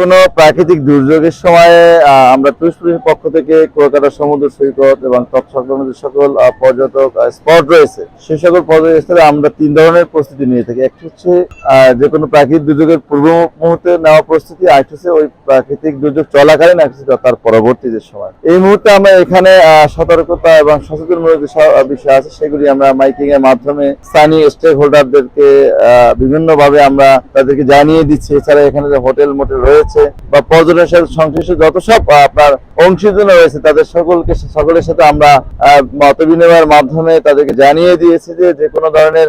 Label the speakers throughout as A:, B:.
A: কোনো প্রাকৃতিক দুর্যোগের সময়ে আমরা টুরিস্ট পুলিশের পক্ষ থেকে কলকাতা সমুদ্র সৈকত এবং তৎসংলগ্ন যে সকল পর্যটক স্পট রয়েছে। সেই সকল পর্যটক স্থলে আমরা তিন ধরনের প্রস্তুতি নিয়ে থাকি। একটি হচ্ছে যে কোনো প্রাকৃতিক দুর্যোগের পূর্ব মুহূর্তে নেওয়া প্রস্তুতি আর হচ্ছে ওই প্রাকৃতিক দুর্যোগ চলাকালীন আর তার পরবর্তী যে সময়। এই মুহূর্তে আমরা এখানে সতর্কতা এবং সচেতনমূলক যে বিষয় আছে, সেগুলি আমরা মাইকিং এর মাধ্যমে স্থানীয় স্টেক হোল্ডারদেরকে বিভিন্ন ভাবে আমরা তাদেরকে জানিয়ে দিচ্ছি। এছাড়া এখানে যে হোটেল মোটেল রয়েছে বা পর্যটনের সাথে সংশ্লিষ্ট যত সব আপনার অংশীজন রয়েছে, তাদের সকলকে, সকলের সাথে আমরা মত বিনিময়ের মাধ্যমে তাদেরকে জানিয়ে দিয়েছি যে যে কোনো ধরনের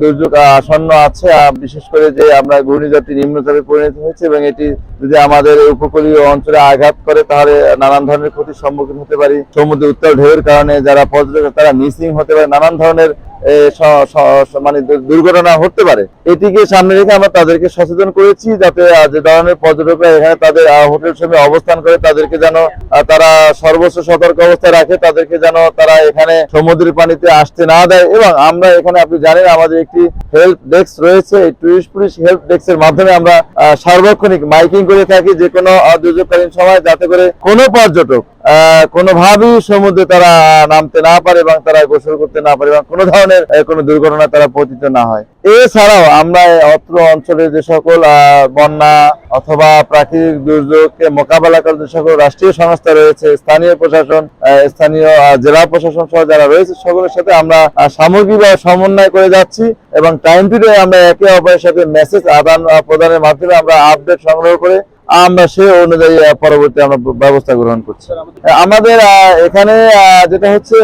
A: দুর্যোগ আসন্ন আছে বিশেষ করে যে আমরা ঘূর্ণিঝড়টি নিম্নচাপে পরিণত হয়েছে এবং এটি যদি আমাদের উপকূলীয় অঞ্চলে আঘাত করে, তাহলে নানান ধরনের ক্ষতির সম্মুখীন হতে পারি। সমুদ্র উত্তাল ঢেউয়ের কারণে যারা পর্যটক, তারা মিসিং হতে পারে। নানান ধরনের মানে দুর্ঘটনা হতে পারে। এটিকে সামনে রেখে আমরা তাদেরকে সচেতন করেছি যাতে যে ধরনের পর্যটকরা এখানে তাদের হোটেল সময় অবস্থান করে তাদেরকে যেন তারা সর্বোচ্চ সতর্ক অবস্থায় রাখে, তাদেরকে যেন তারা এখানে সমুদ্রের পানিতে আসতে না দেয় এবং আমরা এখানে, আপনি জানেন, আমাদের একটি হেল্প ডেস্ক রয়েছে, এই টুরিস্ট পুলিশ হেল্প ডেস্কের মাধ্যমে আমরা সার্বক্ষণিক মাইকিং করে থাকি যে কোনো দুর্যোগকালীন সময় যাতে করে কোনো পর্যটক কোনোভাবেই সমুদ্রে তারা নামতে না পারে এবং তারা গোসল করতে না পারে এবং কোনো ধরনের কোনো দুর্ঘটনা তারা পতিত না হয়। এছাড়াও আমরা অত্র অঞ্চলে যে সকল বন্যা অথবা প্রাকৃতিক দুর্যোগকে মোকাবেলা করার যে সকল রাষ্ট্রীয় সংস্থা রয়েছে স্থানীয় প্রশাসন স্থানীয় জেলা প্রশাসন সহ যারা রয়েছে সকলের সাথে আমরা আহ, সামগ্রিকভাবে সমন্বয় করে যাচ্ছি এবং টাইম টু আমরা একে অপরের সাথে মেসেজ আদান প্রদানের মাধ্যমে আমরা আপডেট সংগ্রহ করে আমরা সে অনুযায়ী পরবর্তী আমরা ব্যবস্থা গ্রহণ করছি। আমাদের এখানে যেটা হচ্ছে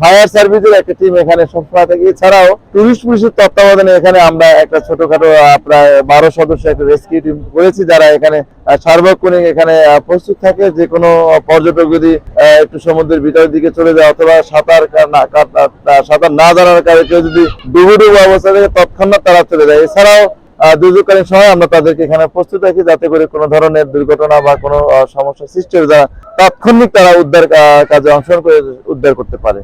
A: ফায়ার সার্ভিসের একটা টিম এখানে সবসময় থাকে এছাড়াও টুরিস্ট পুলিশের তত্ত্বাবধানে এখানে আমরা একটা ছোটখাটো প্রায় বারো সদস্য একটা রেস্কিউ টিম করেছি, যারা এখানে সার্বক্ষণিক এখানে প্রস্তুত থাকে। যে কোনো পর্যটক যদি একটু সমুদ্রের ভিতরের দিকে চলে যায় অথবা সাঁতার সাঁতার না জানার কারণে কেউ যদি ডুবু ডুবু অবস্থা থেকে, তৎক্ষণাৎ তারা চলে যায়। এছাড়াও দুর্যোগকালীন সময় আমরা তাদেরকে এখানে প্রস্তুত রাখি যাতে করে কোনো ধরনের দুর্ঘটনা বা কোনো সমস্যা সৃষ্টি হলে তারা তাৎক্ষণিক তারা উদ্ধার কাজে অংশগ্রহণ করে উদ্ধার করতে পারে।